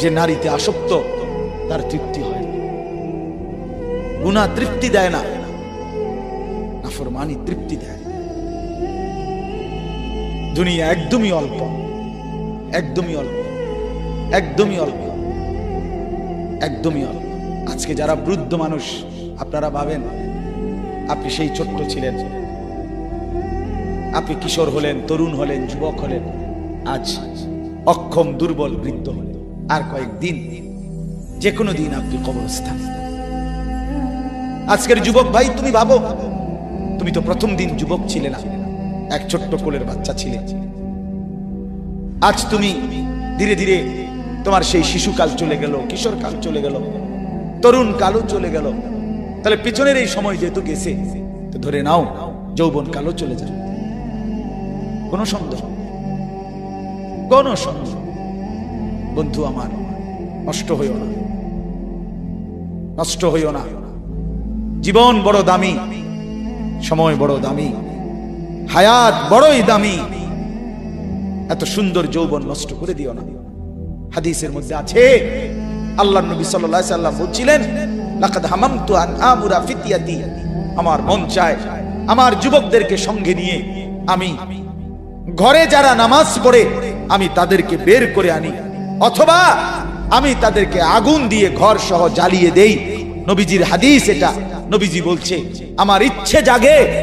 যে নারীতে আসক্ত, তার তৃপ্তি হয় না। গুণা তৃপ্তি দেয় না, নাফরমানি তৃপ্তি দেয় দুনিয়া একদমই অল্প একদমই অল্প একদমই অল্প একদমই অল্প। আজকে যারা বৃদ্ধ মানুষ, আপনারা ভাবেন, আপনি সেই ছোট্ট ছিলেন। আপনি কিশোর হলেন, তরুণ হলেন, যুবক হলেন, আজ অক্ষম, দুর্বল, বৃদ্ধ হলেন। আর কয়েকদিন যে কোনো দিন আপনি কবরস্থান। আজকের যুবক ভাই, তুমি ভাবো, তুমি তো প্রথম দিন যুবক ছিলে না, এক ছোট্ট কোলের বাচ্চা ছিলে। আজ তুমি ধীরে ধীরে তোমার সেই শিশুকাল চলে গেল, কিশোরকাল চলে গেল, তরুণ কালও চলে গেল। তাহলে পিছনের এই সময় যেহেতু গেছে, তো ধরে নাও, যৌবন কালও চলে যাবে। কোনো সন্দেহ কোন সন্দেহ বন্ধু আমার, নষ্ট হইও না। নষ্ট হইও না। জীবন বড় দামি, সময় বড় দামি, হায়াত বড়ই দামি। এত সুন্দর যৌবন নষ্ট করে দিও না। হাদিসের মধ্যে আছে, আল্লাহ নবী আলাইহি সাল্লাম বলছিলেন, লাকাদ হামামতু আন আমুরা ফিতিয়াতি। আমার মন চায়, আমার যুবকদেরকে সঙ্গে নিয়ে আমি ঘরে যারা নামাজ পড়ে, আমি তাদেরকে বের করে আনি। অথবা আমি তাদেরকে আগুন দিয়ে ঘর সহ জ্বালিয়ে দেই। নবীজির হাদিস এটা। নবীজি বলছে, আমার ইচ্ছে জাগে